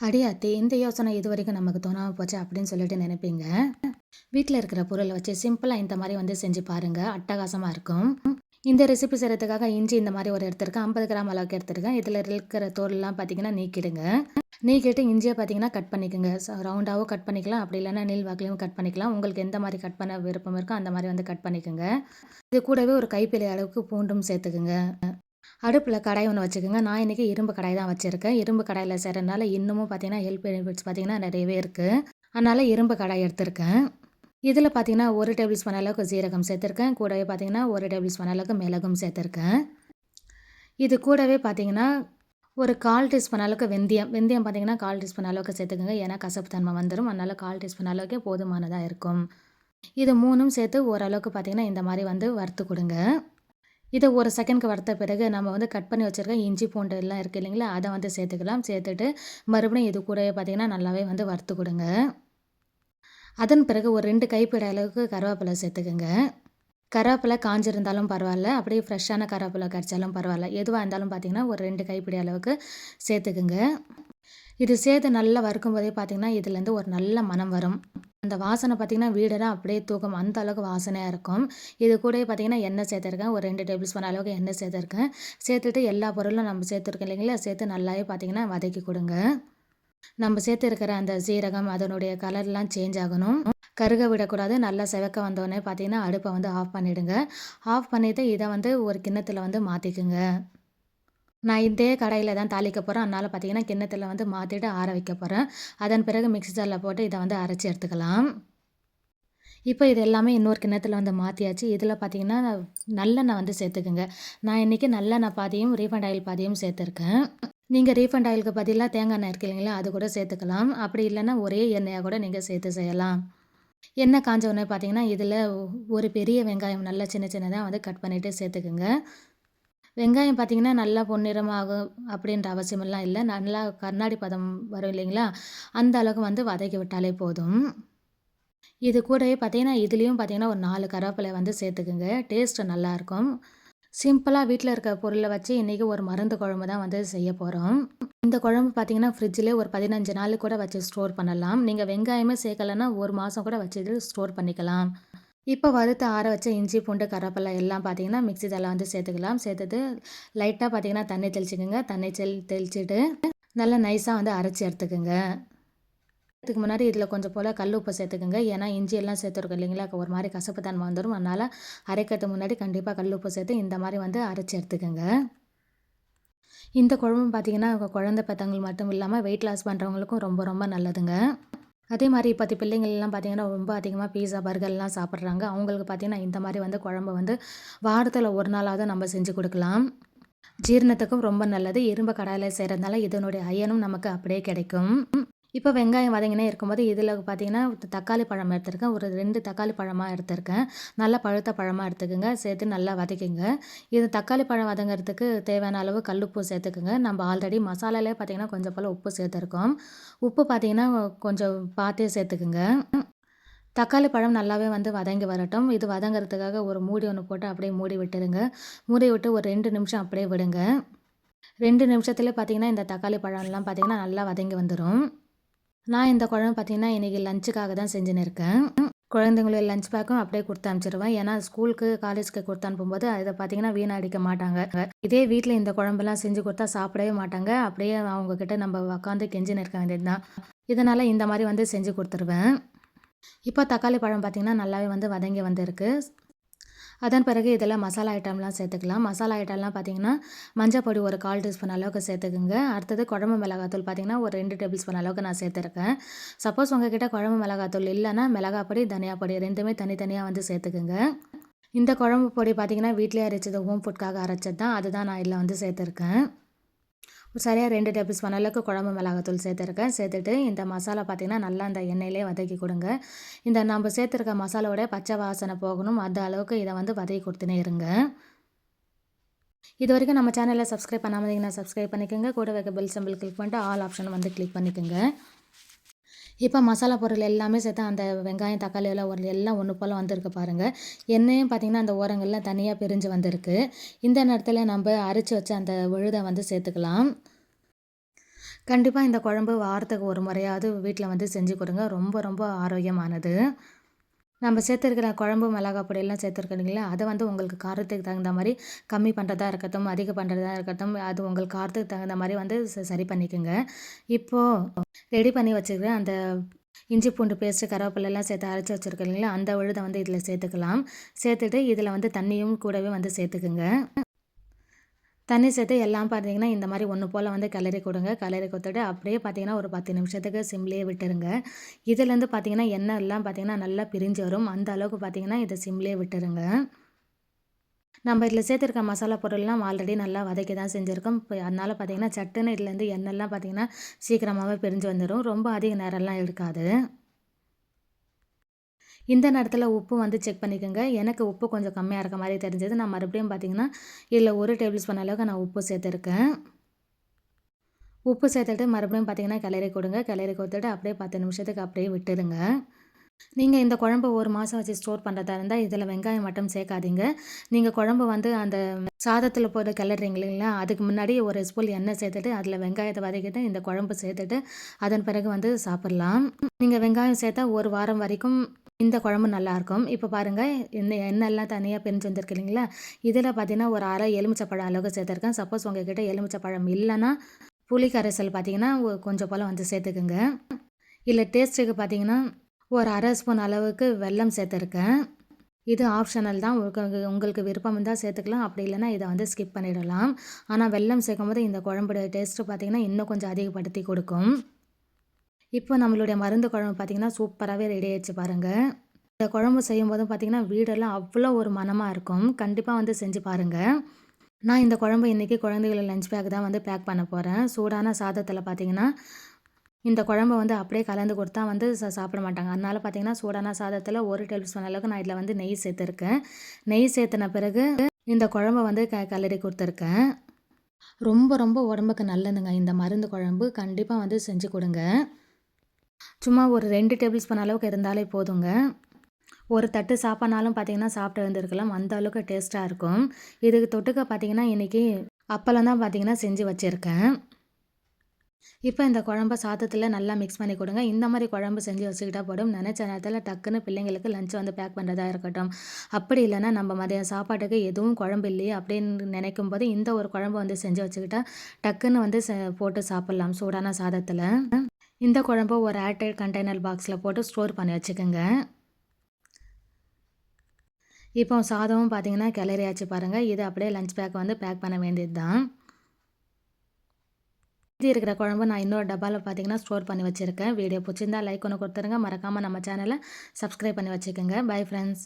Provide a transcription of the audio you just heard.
அடியாத்தி இந்த யோசனை இது வரைக்கும் நமக்கு தோணாமல் போச்சு அப்படின்னு சொல்லிட்டு நினைப்பீங்க? வீட்டில் இருக்கிற பொருளை வச்சு சிம்பிளாக இந்த மாதிரி வந்து செஞ்சு பாருங்கள் அட்டகாசமாக இருக்கும். இந்த ரெசிபி செய்கிறதுக்காக இஞ்சி இந்த மாதிரி ஒரு எடுத்திருக்கேன் ஐம்பது கிராம் அளவுக்கு எடுத்திருக்கேன். இதில் இருக்கிற தோல்லாம் பார்த்தீங்கன்னா நீக்கிடுங்க. நீக்கிட்டு இஞ்சியை பார்த்தீங்கன்னா கட் பண்ணிக்கோங்க. ரவுண்டாகவும் கட் பண்ணிக்கலாம். அப்படி இல்லைன்னா நீல் வாக்கிலையும் கட் பண்ணிக்கலாம். உங்களுக்கு எந்த மாதிரி கட் பண்ண விருப்பம் இருக்கோ அந்த மாதிரி வந்து கட் பண்ணிக்கோங்க. இது கூடவே ஒரு கைப்பிலை அளவுக்கு பூண்டும் சேர்த்துக்குங்க. அடுப்பில் கடாய் ஒன்று வச்சுக்கோங்க. நான் இன்றைக்கி இரும்பு கடாய் தான் வச்சுருக்கேன். இரும்பு கடாயில் செய்கிறதுனால இன்னமும் பார்த்தீங்கன்னா ஹெல்ப் பெனிஃபிட்ஸ் பார்த்திங்கன்னா நிறையவே இருக்குது அதனால் இரும்பு கடாய் எடுத்திருக்கேன். இதில் பார்த்தீங்கன்னா ஒரு டேபிள் ஸ்பூன் அளவுக்கு சீரகம் சேர்த்துருக்கேன். கூடவே பார்த்தீங்கன்னா ஒரு டேபிள் ஸ்பூன் அளவுக்கு மிளகும் சேர்த்துருக்கேன். இது கூடவே பார்த்தீங்கன்னா ஒரு கால் டீஸ்பூன் அளவுக்கு வெந்தயம். வெந்தயம் பார்த்தீங்கன்னா கால் டீஸ்பூன் அளவுக்கு சேர்த்துக்கோங்க. ஏன்னா கசப்பு தன்மை வந்துடும் அதனால் கால் டீஸ்பூன் அளவுக்கே போதுமானதாக இருக்கும். இது மூணும் சேர்த்து ஓரளவுக்கு பார்த்தீங்கன்னா இந்த மாதிரி வந்து வறுத்து கொடுங்க. இதை ஒரு செகண்ட்க்கு வறுத்த பிறகு நம்ம வந்து கட் பண்ணி வச்சுருக்க இஞ்சி பூண்டு எல்லாம் இருக்குது இல்லைங்களா? அதை வந்து சேர்த்துக்கலாம். சேர்த்துட்டு மறுபடியும் இது கூட பார்த்திங்கன்னா நல்லாவே வந்து வறுத்து கொடுங்க. அதன் பிறகு ஒரு ரெண்டு கைப்பிடி அளவுக்கு கருவேப்பிலை சேர்த்துக்குங்க. கருவேப்பிலை காஞ்சிருந்தாலும் பரவாயில்ல. அப்படியே ஃப்ரெஷ்ஷான கருவேப்பிலை கடிச்சாலும் பரவாயில்ல. எதுவாக இருந்தாலும் பார்த்திங்கன்னா ஒரு ரெண்டு கைப்பிடி அளவுக்கு சேர்த்துக்குங்க. இது சேர்த்து நல்லா வறுக்கும் போதே பார்த்திங்கன்னா இதுலேருந்து ஒரு நல்ல மனம் வரும். அந்த வாசனை பார்த்திங்கன்னா வீடெல்லாம் அப்படியே தூக்கம் அந்த அளவுக்கு வாசனையாக இருக்கும். இது கூட பார்த்திங்கன்னா எண்ணெய் சேர்த்துருக்கேன். ஒரு ரெண்டு டேபிள் ஸ்பூன் அளவுக்கு எண்ணெய் சேர்த்துருக்கேன். சேர்த்துட்டு எல்லா பொருளும் நம்ம சேர்த்துருக்கோம் இல்லைங்களா? சேர்த்து நல்லாவே பார்த்திங்கன்னா வதக்கி கொடுங்க. நம்ம சேர்த்துருக்கிற அந்த சீரகம் அதனுடைய கலர்லாம் சேஞ்ச் ஆகணும். கருக விடக்கூடாது. நல்லா செவக்க வந்தோடனே பார்த்தீங்கன்னா அடுப்பை வந்து ஆஃப் பண்ணிவிடுங்க ஆஃப் பண்ணிவிட்டு இதை வந்து ஒரு கிண்ணத்தில் வந்து மாற்றிக்குங்க நான் இதே கடையில் தான் தாளிக்க போகிறேன் அதனால் பார்த்தீங்கன்னா கிண்ணத்தில் வந்து மாற்றிட்டு ஆற வைக்க போகிறேன் அதன் பிறகு மிக்ஸி ஜாரில் போட்டு இதை வந்து அரைச்சி எடுத்துக்கலாம். இப்போ இது எல்லாமே இன்னொரு கிண்ணத்தில் வந்து மாற்றியாச்சு இதில் பார்த்தீங்கன்னா நல்லெண்ணெய் வந்து சேர்த்துக்குங்க. நான் இன்றைக்கி நல்லெண்ணெய் பாதியும் ரீஃபண்ட் ஆயில் பாதியும் சேர்த்துருக்கேன். நீங்கள் ரீஃபண்ட் ஆயிலுக்கு பதிலாக தேங்காய் எண்ணெய் இருக்கு இல்லைங்களா அது கூட சேர்த்துக்கலாம். அப்படி இல்லைன்னா ஒரே எண்ணெயாக கூட நீங்கள் சேர்த்து செய்யலாம். எண்ணெய் காஞ்ச உடனே பார்த்தீங்கன்னா இதில் ஒரு பெரிய வெங்காயம் நல்லா சின்ன சின்னதாக வந்து கட் பண்ணிவிட்டு சேர்த்துக்குங்க. வெங்காயம் பார்த்திங்கன்னா நல்லா பொன்னிறமாகும் அப்படின்ற அவசியமெல்லாம் இல்லை. நல்லா கண்ணாடி பதம் வரும் இல்லைங்களா? அந்த அளவுக்கு வந்து வதக்கி விட்டாலே போதும். இது கூடவே பார்த்திங்கன்னா இதுலேயும் பார்த்திங்கன்னா ஒரு நாலு கருவேப்பிலை வந்து சேர்த்துக்குங்க. டேஸ்ட்டு நல்லாயிருக்கும் சிம்பிளாக வீட்டில் இருக்க பொருளை வச்சு இன்றைக்கி ஒரு மருந்து குழம்பு தான் வந்து செய்ய போகிறோம் இந்த குழம்பு பார்த்திங்கன்னா ஃப்ரிட்ஜில் ஒரு பதினஞ்சு நாள் கூட வச்சு ஸ்டோர் பண்ணலாம். நீங்கள் வெங்காயமே சேர்க்கலைன்னா ஒரு மாதம் கூட வச்சு ஸ்டோர் பண்ணிக்கலாம். இப்போ வறுத்து ஆற வச்ச இஞ்சி பூண்டு கருவேப்பிலை எல்லாம் பார்த்தீங்கன்னா மிக்சி ஜாரில் வந்து சேர்த்துக்கலாம். சேர்த்துட்டு லைட்டாக பார்த்தீங்கன்னா தண்ணி தெளிச்சுக்கோங்க. தண்ணி தெளி தெளிச்சுட்டு நல்லா நைஸாக வந்து அரைச்சி எடுத்துக்கோங்க. இதுக்கு முன்னாடி இதில் கொஞ்சம் போல் கல் உப்பு சேர்த்துக்கோங்க. ஏன்னா இஞ்சி எல்லாம் சேர்த்துருக்கோம் இல்லைங்களா? ஒரு மாதிரி கசப்பு தன்மை வந்துடும் அதனால் அரைக்கிறதுக்கு முன்னாடி கண்டிப்பாக கல் உப்பு சேர்த்து இந்த மாதிரி வந்து அரைச்சி எடுத்துக்கோங்க. இந்த குழம்பு பார்த்திங்கன்னா குழந்தை பெற்றவங்களுக்கு மட்டும் இல்லாமல் வெயிட் லாஸ் பண்ணுறவங்களுக்கும் ரொம்ப ரொம்ப நல்லதுங்க. அதே மாதிரி இப்போ பிள்ளைங்கள்லாம் பார்த்திங்கன்னா ரொம்ப அதிகமாக பீஸா பர்கர்லாம் சாப்பிட்றாங்க. அவங்களுக்கு பார்த்திங்கன்னா இந்த மாதிரி வந்து குழம்பு வந்து வாரத்தில் ஒரு நாளாவது நம்ம செஞ்சு கொடுக்கலாம். ஜீரணத்துக்கும் ரொம்ப நல்லது. இரும்பு கடாயில் செய்கிறதுனால இதனுடைய அயனும் நமக்கு அப்படியே கிடைக்கும். இப்போ வெங்காயம் வதங்கினே இருக்கும்போது இதில் பார்த்தீங்கன்னா தக்காளி பழம் எடுத்திருக்கேன். ஒரு ரெண்டு தக்காளி பழமாக எடுத்திருக்கேன். நல்லா பழுத்த பழமாக எடுத்துக்கோங்க. சேர்த்து நல்லா வதக்கிங்க. இது தக்காளி பழம் வதங்கிறதுக்கு தேவையான அளவு கல்லுப்பு சேர்த்துக்குங்க. நம்ம ஆல்ரெடி மசாலாலே பார்த்திங்கன்னா கொஞ்சம் போல் உப்பு சேர்த்துருக்கோம். உப்பு பார்த்திங்கன்னா கொஞ்சம் பார்த்தே சேர்த்துக்குங்க. தக்காளி பழம் நல்லாவே வந்து வதங்கி வரட்டும். இது வதங்கிறதுக்காக ஒரு மூடி ஒன்று போட்டு அப்படியே மூடி விட்டுருங்க. மூடி விட்டு ஒரு ரெண்டு நிமிஷம் அப்படியே விடுங்க. ரெண்டு நிமிஷத்துலேயே பார்த்திங்கன்னா இந்த தக்காளி பழம்லாம் பார்த்திங்கன்னா நல்லா வதங்கி வந்துடும் நான் இந்த குழம்பு பார்த்தீங்கன்னா இன்றைக்கி லஞ்சுக்காக தான் செஞ்சுன்னு இருக்கேன் குழந்தைங்களுக்கு லஞ்ச் பேக்கும் அப்படியே கொடுத்து அனுப்பிச்சிடுவேன் ஏன்னா ஸ்கூலுக்கு காலேஜ்க்கு கொடுத்து அனுப்பும்போது அதை பார்த்தீங்கன்னா வீணடிக்க மாட்டாங்க. இதே வீட்டில் இந்த குழம்புலாம் செஞ்சு கொடுத்தா சாப்பிடவே மாட்டாங்க. அப்படியே அவங்கக்கிட்ட நம்ம உட்காந்து கெஞ்சின்னு இருக்க வேண்டியது தான் இதனால் இந்த மாதிரி வந்து செஞ்சு கொடுத்துருவேன். இப்போ தக்காளி பழம் பார்த்திங்கன்னா நல்லாவே வந்து வதங்கி வந்திருக்கு. அதன் பிறகு இதில் மசாலா ஐட்டம்லாம் சேர்த்துக்கலாம். மசாலா ஐட்டம்லாம் பார்த்திங்கன்னா மஞ்சள் பொடி ஒரு கால் டீஸ்பூன் அளவுக்கு சேர்த்துக்குங்க. அடுத்தது குழம்பு மிளகாத்தூள் பார்த்திங்கன்னா ஒரு ரெண்டு டேபிள் ஸ்பூன் அளவுக்கு நான் சேர்த்துருக்கேன். சப்போஸ் உங்ககிட்ட குழம்பு மிளகாத்தூள் இல்லைன்னா மிளகா பொடி தனியா பொடி ரெண்டுமே தனித்தனியாக வந்து சேர்த்துக்குங்க. இந்த குழம்பு பொடி பார்த்திங்கன்னா வீட்டிலே அரைச்சது ஹோம் ஃபுட்காக அரைச்சது தான். அதுதான் நான் இதில் வந்து சேர்த்துருக்கேன். சரியாக ரெண்டு டேபிள் ஸ்பூன் அளவுக்கு குழம்பு மிளகாத்தூள் சேர்த்துருக்கேன். சேர்த்துட்டு இந்த மசாலா பார்த்திங்கன்னா நல்லா அந்த எண்ணெயிலே வதக்கி கொடுங்க. இந்த நம்ம சேர்த்துருக்க மசாலாவோட பச்சை வாசனை போகணும். அந்த அளவுக்கு இதை வந்து வதக்கி கொடுத்துனே இருங்க. இது வரைக்கும் நம்ம சேனலில் சப்ஸ்கிரைப் பண்ணாமல் சப்ஸ்கிரைப் பண்ணிக்கோங்க. கூட வைக்க பெல் சம்பிள் கிளிக் பண்ணிட்டு ஆல் ஆப்ஷன் வந்து கிளிக் பண்ணிக்கோங்க. இப்போ மசாலா பொருள் எல்லாமே சேர்த்து அந்த வெங்காயம் தக்காளி எல்லாம் ஒரு எல்லாம் ஒன்று போல் வந்திருக்கு பாருங்கள் எண்ணெயும் பார்த்திங்கன்னா அந்த ஓரங்கள்லாம் தனியாக பிரிஞ்சு வந்திருக்கு. இந்த நேரத்தில் நம்ம அரைச்சி வச்ச அந்த விழுதை வந்து சேர்த்துக்கலாம். கண்டிப்பாக இந்த குழம்பு வாரத்துக்கு ஒரு முறையாவது வீட்டில் வந்து செஞ்சு கொடுங்க. ரொம்ப ரொம்ப ஆரோக்கியமானது. நம்ம சேர்த்துருக்கிற குழம்பு மிளகா பொடியெல்லாம் சேர்த்துருக்கீங்களா அதை வந்து உங்களுக்கு காரத்துக்கு தகுந்த மாதிரி கம்மி பண்ணுறதா இருக்கட்டும் அதிகம் பண்ணுறதா இருக்கட்டும் அது உங்களுக்கு காரத்துக்கு தகுந்த மாதிரி வந்து சரி பண்ணிக்கோங்க. இப்போது ரெடி பண்ணி வச்சுருக்கிற அந்த இஞ்சி பூண்டு பேஸ்ட்டு கருவேப்பிலெல்லாம் சேர்த்து அரைச்சி வச்சுருக்கீங்களா அந்த விழுதை வந்து இதில் சேர்த்துக்கலாம். சேர்த்துட்டு இதில் வந்து தண்ணியும் கூடவே வந்து சேர்த்துக்குங்க. தண்ணி சேர்த்து எல்லாம் பார்த்தீங்கன்னா இந்த மாதிரி ஒன்று போல் வந்து கிளறி கொடுங்க. கிளறி கொடுத்துட்டு அப்படியே பார்த்தீங்கன்னா ஒரு பத்து நிமிஷத்துக்கு சிம்லேயே விட்டுருங்க. இதுலேருந்து பார்த்தீங்கன்னா எண்ணெய் எல்லாம் பார்த்தீங்கன்னா நல்லா பிரிஞ்சு வரும். அந்த அளவுக்கு பார்த்தீங்கன்னா இதை சிம்லேயே விட்டுருங்க. நம்ம இதில் சேர்த்துருக்க மசாலா பொருள்லாம் ஆல்ரெடி நல்லா வதக்கி தான் செஞ்சுருக்கோம். இப்போ அதனால் பார்த்தீங்கன்னா சட்டுன்னு இதுலேருந்து எண்ணெய்லாம் பார்த்தீங்கன்னா சீக்கிரமாகவே பிரிஞ்சு வந்துடும் ரொம்ப அதிக நேரம்லாம் எடுக்காது. இந்த நேரத்தில் உப்பு வந்து செக் பண்ணிக்கோங்க. எனக்கு உப்பு கொஞ்சம் கம்மியாக இருக்க மாதிரி தெரிஞ்சது. நான் மறுபடியும் பார்த்தீங்கன்னா இதில் ஒரு டேபிள் ஸ்பூன் அளவுக்கு நான் உப்பு சேர்த்துருக்கேன். உப்பு சேர்த்துட்டு மறுபடியும் பார்த்தீங்கன்னா கிளறி கொடுங்க. கிளறி கொடுத்துட்டு அப்படியே பத்து நிமிஷத்துக்கு அப்படியே விட்டுருங்க நீங்கள் இந்த குழம்பு ஒரு மாதம் வச்சு ஸ்டோர் பண்ணுறதா இருந்தால் இதில் வெங்காயம் மட்டும் சேர்க்காதீங்க. நீங்கள் குழம்பு வந்து அந்த சாதத்தில் போட்டு கிளறீங்க இல்லைங்களா? அதுக்கு முன்னாடி ஒரு ஸ்பூன் எண்ணெய் சேர்த்துட்டு அதில் வெங்காயத்தை வதக்கிட்டு இந்த குழம்பு சேர்த்துட்டு அதன் பிறகு வந்து சாப்பிட்லாம். நீங்கள் வெங்காயம் சேர்த்தா ஒரு வாரம் வரைக்கும் இந்த குழம்பு நல்லாயிருக்கும் இப்போ பாருங்கள் இந்த எண்ணெய்லாம் தனியாக பிரிஞ்சு வந்திருக்கு இல்லைங்களா? இதில் பார்த்தீங்கன்னா ஒரு அரை எலுமிச்சப்பழம் அளவுக்கு சேர்த்துருக்கேன். சப்போஸ் உங்ககிட்ட எலுமிச்சப்பழம் இல்லைன்னா புளி கரைசல் பார்த்தீங்கன்னா கொஞ்சம் போல் வந்து சேர்த்துக்குங்க. இல்லை டேஸ்ட்டுக்கு பார்த்தீங்கன்னா ஒரு அரை ஸ்பூன் அளவுக்கு வெல்லம் சேர்த்துருக்கேன். இது ஆப்ஷனல் தான். உங்களுக்கு உங்களுக்கு விருப்பம் இருந்தால் சேர்த்துக்கலாம். அப்படி இல்லைனா இதை வந்து ஸ்கிப் பண்ணிடலாம். ஆனால் வெல்லம் சேர்க்கும் போது இந்த குழம்புடைய டேஸ்ட்டு பார்த்திங்கன்னா இன்னும் கொஞ்சம் அதிகப்படுத்தி கொடுக்கும். இப்போ நம்மளுடைய மருந்து குழம்பு பார்த்திங்கன்னா சூப்பராகவே ரெடி ஆயிடுச்சு பாருங்கள் இந்த குழம்பு செய்யும் போதும் பார்த்திங்கன்னா வீடெல்லாம் அவ்வளோ ஒரு மனமாக இருக்கும். கண்டிப்பாக வந்து செஞ்சு பாருங்கள் நான் இந்த குழம்பு இன்றைக்கி குழந்தைகளை லஞ்ச் பேக் தான் வந்து பேக் பண்ண போகிறேன் சூடான சாதத்தில் பார்த்திங்கன்னா இந்த குழம்ப வந்து அப்படியே கலந்து கொடுத்தா வந்து ச சாப்பிட மாட்டாங்க. அதனால் பார்த்தீங்கன்னா சூடான சாதத்தில் ஒரு டேபிள் ஸ்பூன் அளவுக்கு நான் இதில் வந்து நெய் சேர்த்துருக்கேன். நெய் சேர்த்துன பிறகு இந்த குழம்ப வந்து க கலரி கொடுத்துருக்கேன். ரொம்ப ரொம்ப உடம்புக்கு நல்லதுங்க. இந்த மருந்து குழம்பு கண்டிப்பாக வந்து செஞ்சு கொடுங்க. சும்மா ஒரு ரெண்டு டேபிள் ஸ்பூன் அளவுக்கு இருந்தாலே போதுங்க. ஒரு தட்டு சாப்பாடுனாலும் பார்த்தீங்கன்னா சாப்பிட்டு வந்துருக்கலாம் அந்த அளவுக்கு டேஸ்ட்டாக இருக்கும். இதுக்கு தொட்டுக்க பார்த்தீங்கன்னா இன்றைக்கி அப்பளம் தான் பார்த்தீங்கன்னா செஞ்சு வச்சுருக்கேன். இப்போ இந்த குழம்ப சாதத்தில் நல்லா மிக்ஸ் பண்ணி கொடுங்க. இந்த மாதிரி குழம்பு செஞ்சு வச்சுக்கிட்டா போடும் நினச்ச நேரத்தில் டக்குன்னு பிள்ளைங்களுக்கு லஞ்ச் வந்து பேக் பண்ணுறதா இருக்கட்டும். அப்படி இல்லைன்னா நம்ம மதியம் சாப்பாட்டுக்கு எதுவும் குழம்பு இல்லையே அப்படின்னு நினைக்கும் போது இந்த ஒரு குழம்பு வந்து செஞ்சு வச்சுக்கிட்டா டக்குன்னு வந்து போட்டு சாப்பிட்லாம் சூடான சாதத்தில். இந்த குழம்பு ஒரு ஏர்டைட் கண்டெய்னர் பாக்ஸில் போட்டு ஸ்டோர் பண்ணி வச்சுக்கோங்க. இப்போ சாதமும் பார்த்தீங்கன்னா கிளறியாச்சு பாருங்கள் இது அப்படியே லஞ்ச் பேக் வந்து பேக் பண்ண வேண்டியது தான் மீதி இருக்கிற குழம்பு நான் இன்னொரு டப்பாவில் பார்த்தீங்கன்னா ஸ்டோர் பண்ணி வச்சுருக்கேன். வீடியோ பிடிச்சிருந்தா லைக் ஒன்று கொடுத்துருங்க. மறக்காமல் நம்ம சேனலை சப்ஸ்கிரைப் பண்ணி வச்சுக்கோங்க. Bye friends